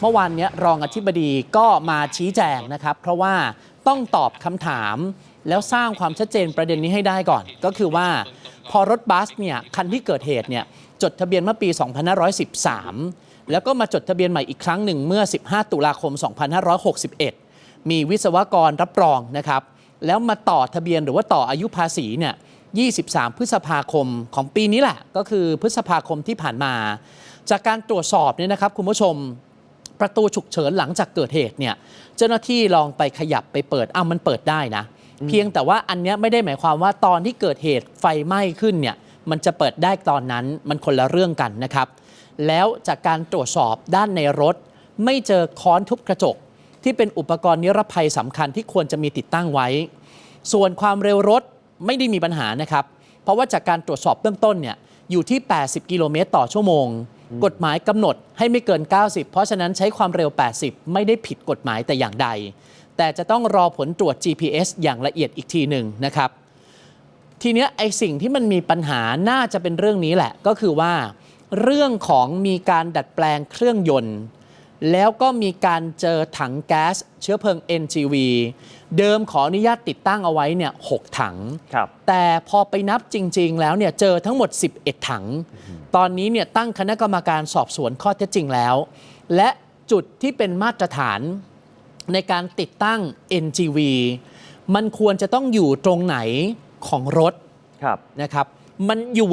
เมื่อวานนี้รองอธิบดีก็มาชี้แจงนะครับ เพราะว่าต้องตอบคำถามแล้วสร้างความชัดเจนประเด็นนี้ให้ได้ก่อน ก็คือว่าพอรถบัสเนี่ยคันที่เกิดเหตุเนี่ยจดทะเบียนเมื่อปี 2513 แล้วก็มาจดทะเบียนใหม่อีกครั้งหนึ่งเมื่อ 15 ตุลาคม 2561 มีวิศวกรรับรองนะครับ แล้วมาต่อทะเบียนหรือว่าต่ออายุภาษีเนี่ย 23 พฤษภาคมของปีนี้แหละก็คือพฤษภาคมที่ผ่านมา จากการตรวจสอบเนี่ยนะครับคุณผู้ชม ประตูฉุกเฉินหลังจากเกิดเหตุเนี่ยเจ้าหน้าที่ลองไปขยับไปเปิดอ้าวมันเปิดได้นะ เพียงแต่ว่าอันเนี้ยไม่ได้หมายความว่าตอนที่เกิดเหตุไฟไหม้ขึ้นเนี่ยมันจะเปิดได้ตอนนั้นมันคนละเรื่องกันนะครับ แล้วจากการตรวจสอบด้านในรถ ไม่เจอค้อนทุบกระจก ที่เป็นอุปกรณ์นิรภัยสำคัญที่ควรจะมีติดตั้งไว้ ส่วนความเร็วรถไม่ได้มีปัญหานะครับ เพราะว่าจากการตรวจสอบเบื้องต้นเนี่ยอยู่ที่ 80 กิโลเมตรต่อชั่วโมง กฎหมายกำหนดให้ไม่เกิน 90 เพราะฉะนั้นใช้ความเร็ว 80 ไม่ได้ผิดกฎหมายแต่อย่างใด แต่จะต้องรอผลตรวจ GPS อย่างละเอียดอีกทีหนึ่งนะครับ ทีเนี้ยไอสิ่งที่มันมีปัญหาน่าจะเป็นเรื่องนี้แหละ ก็คือว่า เรื่องของมีการดัดแปลงเครื่องยนต์ แล้วก็มีการเจอถังแก๊สเชื้อเพลิง NGV เดิมขออนุญาตติดตั้งเอาไว้เนี่ยหกถัง ครับแต่พอไปนับจริง ๆ แล้วเนี่ยเจอทั้งหมด 11 ถัง ตอนนี้เนี่ยตั้งคณะกรรมการสอบสวนข้อเท็จจริงแล้ว และจุดที่เป็นมาตรฐานในการติดตั้ง NGV มันควรจะต้องอยู่ตรงไหนของรถครับ นะครับ มันอยู่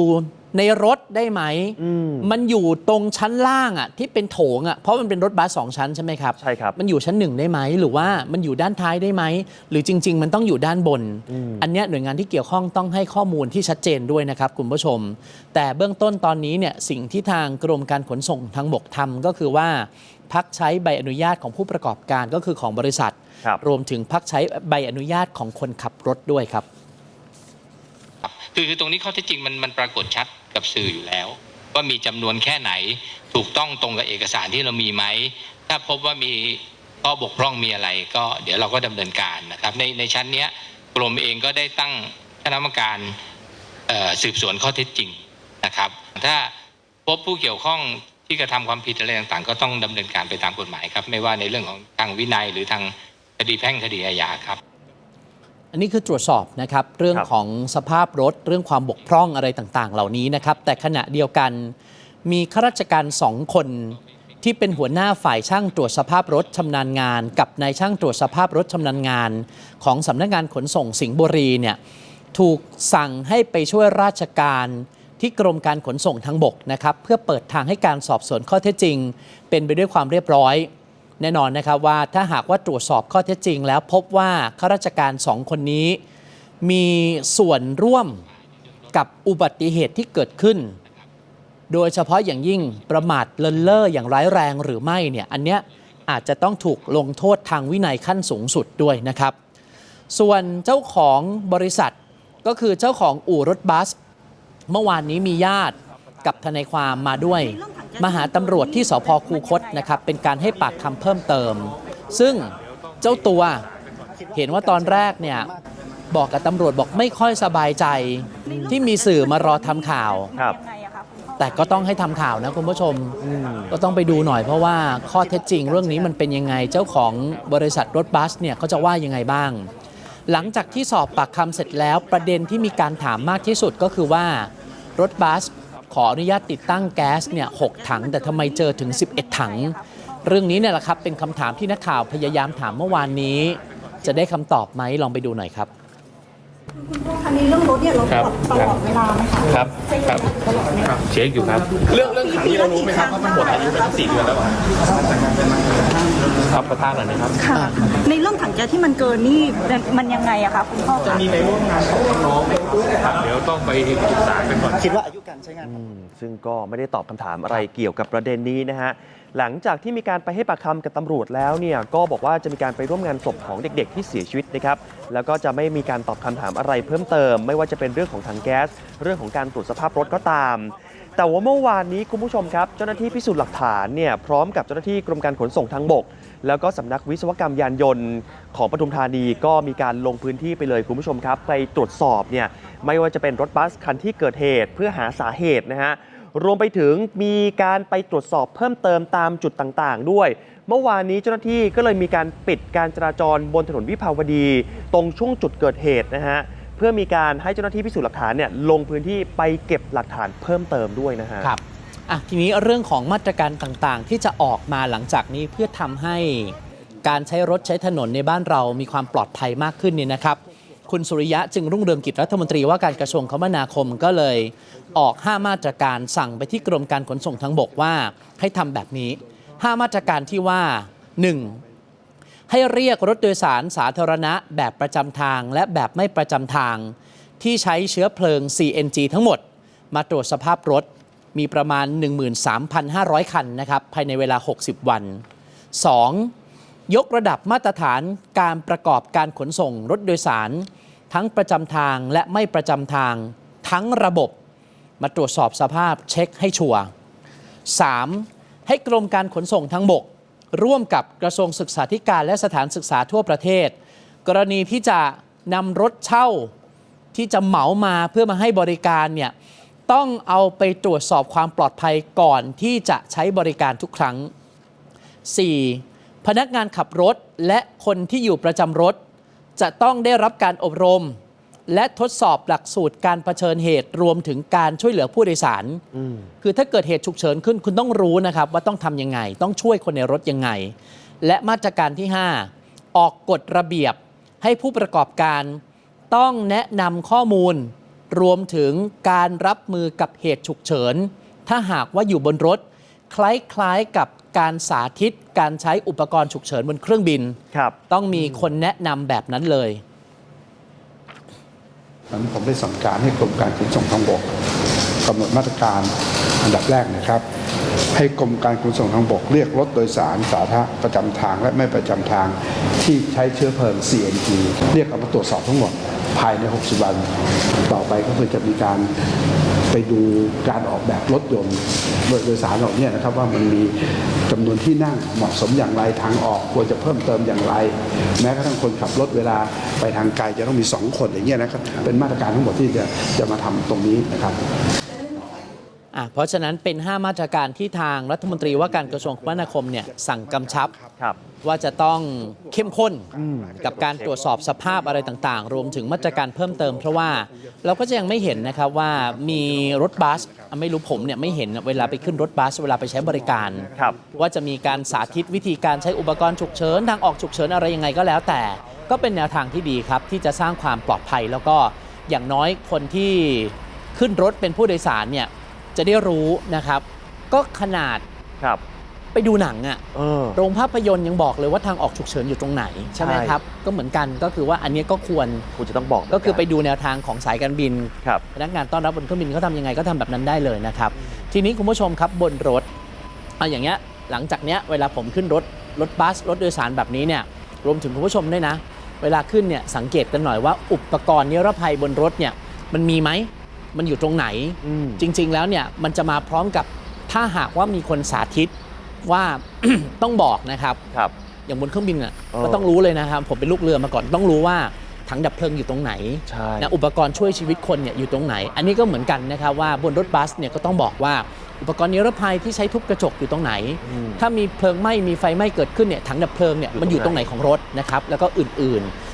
ในรถได้ไหมอืมมันอยู่ตรงชั้นล่างอะที่เป็นโถงอะเพราะมันเป็นรถบัสสองชั้นใช่ไหมครับใช่ครับ มันอยู่ชั้นหนึ่งได้ไหม หรือว่ามันอยู่ด้านท้ายได้ไหม หรือจริง ๆ มันต้องอยู่ด้านบนอืมอันเนี้ยหน่วยงานที่เกี่ยวข้องต้องให้ข้อมูลที่ชัดเจนด้วยนะครับคุณผู้ชม แต่เบื้องต้นตอนนี้เนี่ยสิ่งที่ทางกรมการขนส่งทางบกทำก็คือว่าพักใช้ใบอนุญาตของผู้ประกอบการก็คือของบริษัทครับรวมถึงพักใช้ใบอนุญาตของคนขับรถด้วยครับครับคือคือตรงนี้ข้อเท็จจริงมันมันปรากฏชัด กับสื่ออยู่แล้ว ว่ามีจำนวนแค่ไหนถูกต้องตรงกับเอกสารที่เรามีไหม ถ้าพบว่ามีข้อบกพร่องมีอะไร ก็เดี๋ยวเราก็ดำเนินการนะครับ ในในชั้นเนี้ยกรมเองก็ได้ตั้งคณะกรรมการสืบสวนข้อเท็จจริงนะครับ ถ้าพบผู้เกี่ยวข้องที่กระทำความผิดอะไรต่างๆ ก็ต้องดำเนินการไปตามกฎหมายครับ ไม่ว่าในเรื่องของทางวินัยหรือทางคดีแพ่งคดีอาญาครับ อันนี้คือตรวจสอบนะครับเรื่องครับของสภาพรถเรื่องความบกพร่องอะไรต่างๆ เหล่านี้นะครับ แต่ขณะเดียวกันมีข้าราชการสองคนที่เป็นหัวหน้าฝ่ายช่างตรวจสภาพรถชำนาญงาน กับนายช่างตรวจสภาพรถชำนาญงาน ของสำนักงานขนส่งสิงห์บุรีเนี่ยถูกสั่งให้ไปช่วยราชการที่กรมการขนส่งทางบกนะครับ เพื่อเปิดทางให้การสอบสวนข้อเท็จจริง เป็นไปด้วยความเรียบร้อย แน่นอนนะครับว่าถ้าหากว่าตรวจสอบข้อเท็จจริง แล้วพบว่าข้าราชการสองคนนี้ มีส่วนร่วมกับอุบัติเหตุที่เกิดขึ้น โดยเฉพาะอย่างยิ่งประมาทเลินเล่ออย่างร้ายแรงหรือไม่เนี่ยอันเนี้ยอาจจะต้องถูกลงโทษทางวินัยขั้นสูงสุดด้วยนะครับ ส่วนเจ้าของบริษัทก็คือเจ้าของอู่รถบัส เมื่อวานนี้มีญาติกับทนายความมาด้วย มาหาตำรวจที่สพคูคตนะครับเป็นการให้ปากคำเพิ่มเติม ซึ่งเจ้าตัวเห็นว่าตอนแรกเนี่ยบอกกับตำรวจบอกไม่ค่อยสบายใจที่มีสื่อมารอทำข่าว ครับ แต่ก็ต้องให้ทำข่าวนะคุณผู้ชมอืมก็ต้องไปดูหน่อยเพราะว่าข้อเท็จจริงเรื่องนี้มันเป็นยังไงเจ้าของบริษัทรถบัสเนี่ยเขาจะว่ายังไงบ้าง หลังจากที่สอบปากคำเสร็จแล้วประเด็นที่มีการถามมากที่สุดก็คือว่ารถบัส ขออนุญาตติดตั้งแก๊สเนี่ยหกถัง แต่ทำไมเจอถึง 11 ถัง เรื่องนี้เนี่ยแหละครับเป็นคำถามที่นักข่าวพยายามถามเมื่อวานนี้ จะได้คำตอบไหมลองไปดูหน่อยครับคุณพ่อคะในเรื่องรถเนี่ยเราตรวจตลอดเวลาไหมคะครับครับตลอดไหมคะเช็คอยู่ครับ เรื่องเรื่องถังนี่เรารู้ไหมครับว่ามันหมดอายุไปตั้งสี่เดือนแล้วอะครับประธานหน่อยนะครับค่ะในเรื่องถัง แก๊สที่มันเกินนี่มันยังไงอะคะคุณพ่อคะ มีในร่วมงานของน้องๆไหมครับเดี๋ยวต้องไปปรึกษากันก่อน คิดว่าอายุการใช้งาน อืมซึ่งก็ไม่ได้ตอบคำถามอะไรเกี่ยวกับประเด็นนี้นะฮะ หลังจากที่มีการไปให้ปากคำกับตำรวจแล้วเนี่ย ก็บอกว่าจะมีการไปร่วมงานศพของเด็ก ๆ ที่เสียชีวิตนะครับ แล้วก็จะไม่มีการตอบคำถามอะไรเพิ่มเติม ไม่ว่าจะเป็นเรื่องของถังแก๊ส เรื่องของการตรวจสภาพรถก็ตาม แต่ว่าเมื่อวานนี้คุณผู้ชมครับ เจ้าหน้าที่พิสูจน์หลักฐานเนี่ยพร้อมกับเจ้าหน้าที่กรมการขนส่งทางบก แล้วก็สำนักวิศวกรรมยานยนต์ของปทุมธานีก็มีการลงพื้นที่ไปเลยคุณผู้ชมครับ ไปตรวจสอบเนี่ยไม่ว่าจะเป็นรถบัสคันที่เกิดเหตุ เพื่อหาสาเหตุนะฮะรวมไปถึงมีการไปตรวจสอบเพิ่มเติมตามจุดต่างๆ ด้วย เมื่อวานนี้เจ้าหน้าที่ก็เลยมีการปิดการจราจรบนถนนวิภาวดี ตรงช่วงจุดเกิดเหตุนะฮะ เพื่อมีการให้เจ้าหน้าที่พิสูจน์หลักฐานเนี่ยลงพื้นที่ไปเก็บหลักฐานเพิ่มเติมด้วยนะฮะ ครับอะทีนี้เรื่องของมาตรการต่างๆ ที่จะออกมาหลังจากนี้เพื่อทำให้การใช้รถใช้ถนนในบ้านเรามีความปลอดภัยมากขึ้นเนี่ยนะครับ คุณสุริยะจึงรุ่งเรืองกิจรัฐมนตรีว่าการกระทรวงคมนาคมก็เลยออก 5 มาตรการสั่งไปที่กรมการขนส่งทางบกว่าให้ทำแบบนี้ 5 มาตรการที่ว่า 1. ให้เรียกรถโดยสารสาธารณะแบบประจำทางและแบบไม่ประจำทาง ที่ใช้เชื้อเพลิง CNG ทั้งหมด มาตรวจสภาพรถมีประมาณ 13,500 คันนะครับภายในเวลา 60 วัน 2. ยกระดับมาตรฐานการประกอบการขนส่งรถโดยสาร ทั้งประจำทางและไม่ประจำทาง ทั้งระบบ มาตรวจสอบสภาพเช็คให้ชัวร์ 3. ให้กรมการขนส่งทางบก ร่วมกับกระทรวงศึกษาธิการและสถานศึกษาทั่วประเทศ กรณีที่จะนำรถเช่าที่จะเหมามาเพื่อมาให้บริการเนี่ยต้องเอาไปตรวจสอบความปลอดภัยก่อนที่จะใช้บริการทุกครั้ง 4. พนักงานขับรถและคนที่อยู่ประจำรถ จะต้องได้รับการอบรม และทดสอบหลักสูตรการเผชิญเหตุรวมถึงการช่วยเหลือผู้โดยสาร คือถ้าเกิดเหตุฉุกเฉินขึ้นคุณต้องรู้นะครับว่าต้องทำยังไง ต้องช่วยคนในรถยังไง และมาตรการที่ 5 ออกกฎระเบียบให้ผู้ประกอบการ ต้องแนะนำข้อมูล รวมถึงการรับมือกับเหตุฉุกเฉิน ถ้าหากว่าอยู่บนรถ คล้ายๆกับการสาธิต การใช้อุปกรณ์ฉุกเฉินบนเครื่องบินครับต้องมีคนแนะนำแบบนั้นเลย นั้นผมได้สั่งการให้กรมการขนส่งทางบกกำหนดมาตรการอันดับแรกนะครับ ให้กรมการขนส่งทางบกเรียกรถโดยสารสาธารณะประจำทางและไม่ประจำทางที่ใช้เชื้อเพลิง CNG เรียกเอามาตรวจสอบทั้งหมดภายใน 60 วัน ต่อไปก็คือจะมีการ ไปดูการออกแบบรถยนต์โดยสารเหล่านี้นะครับว่ามันมีจำนวนที่นั่งเหมาะสมอย่างไรทางออกควรจะเพิ่มเติมอย่างไร แม้กระทั่งคนขับรถเวลาไปทางไกลจะต้องมีสองคนอย่างเงี้ยนะครับเป็นมาตรการทั้งหมดที่จะจะมาทำตรงนี้นะครับ อะเพราะฉะนั้นเป็น 5 มาตรการที่ทางรัฐมนตรีว่าการกระทรวงคมนาคมเนี่ยสั่งกำชับ ครับว่าจะต้องเข้มข้นอืมกับการตรวจสอบสภาพอะไรต่างๆ รวมถึงมาตรการเพิ่มเติม เพราะว่าเราก็จะยังไม่เห็นนะครับว่ามีรถบัสอะไม่รู้ผมเนี่ยไม่เห็นเวลาไปขึ้นรถบัสเวลาไปใช้บริการ ครับ ว่าจะมีการสาธิตวิธีการใช้อุปกรณ์ฉุกเฉินทางออกฉุกเฉินอะไรยังไงก็แล้วแต่ ก็เป็นแนวทางที่ดีครับ ที่จะสร้างความปลอดภัยแล้วก็อย่างน้อยคนที่ขึ้นรถเป็นผู้โดยสารเนี่ย จะได้รู้นะครับ ก็ขนาดครับ ไปดูหนังอะเออ โรงภาพยนตร์ยังบอกเลยว่าทางออกฉุกเฉินอยู่ตรงไหนใช่ไหมใช่ ครับ ก็เหมือนกันก็คือว่าอันเนี้ยก็ควรคุณจะต้องบอกก็คือไปดูแนวทางของสายการบิน ครับ พนักงานต้อนรับบนเครื่องบินเขาทำยังไงก็ทำแบบนั้นได้เลยนะครับ ทีนี้คุณผู้ชมครับบนรถเอาอย่างเงี้ยหลังจากเนี้ยเวลาผมขึ้นรถรถบัสรถโดยสารแบบนี้เนี่ยรวมถึงคุณผู้ชมด้วยนะ เวลาขึ้นเนี่ยสังเกตกันหน่อยว่าอุปกรณ์นิรภัยบนรถเนี่ยมันมีไหม มันอยู่ตรงไหนอืมจริง ๆ แล้วเนี่ยมันจะมาพร้อมกับถ้าหากว่ามีคนสาธิตว่า ต้องบอกนะครับครับ อย่างบนเครื่องบินอะเออก็ต้องรู้เลยนะครับ ผมเป็นลูกเรือมาก่อนต้องรู้ว่าถังดับเพลิงอยู่ตรงไหนใช่นะอุปกรณ์ช่วยชีวิตคนเนี่ยอยู่ตรงไหน อันนี้ก็เหมือนกันนะครับว่าบนรถบัสเนี่ยก็ต้องบอกว่าอุปกรณ์นิรภัยที่ใช้ทุบกระจกอยู่ตรงไหนอืมถ้ามีเพลิงไหม้มีไฟไหม้เกิดขึ้นเนี่ยถังดับเพลิงเนี่ยมันอยู่ตรงไหนของรถนะครับแล้วก็อื่นๆ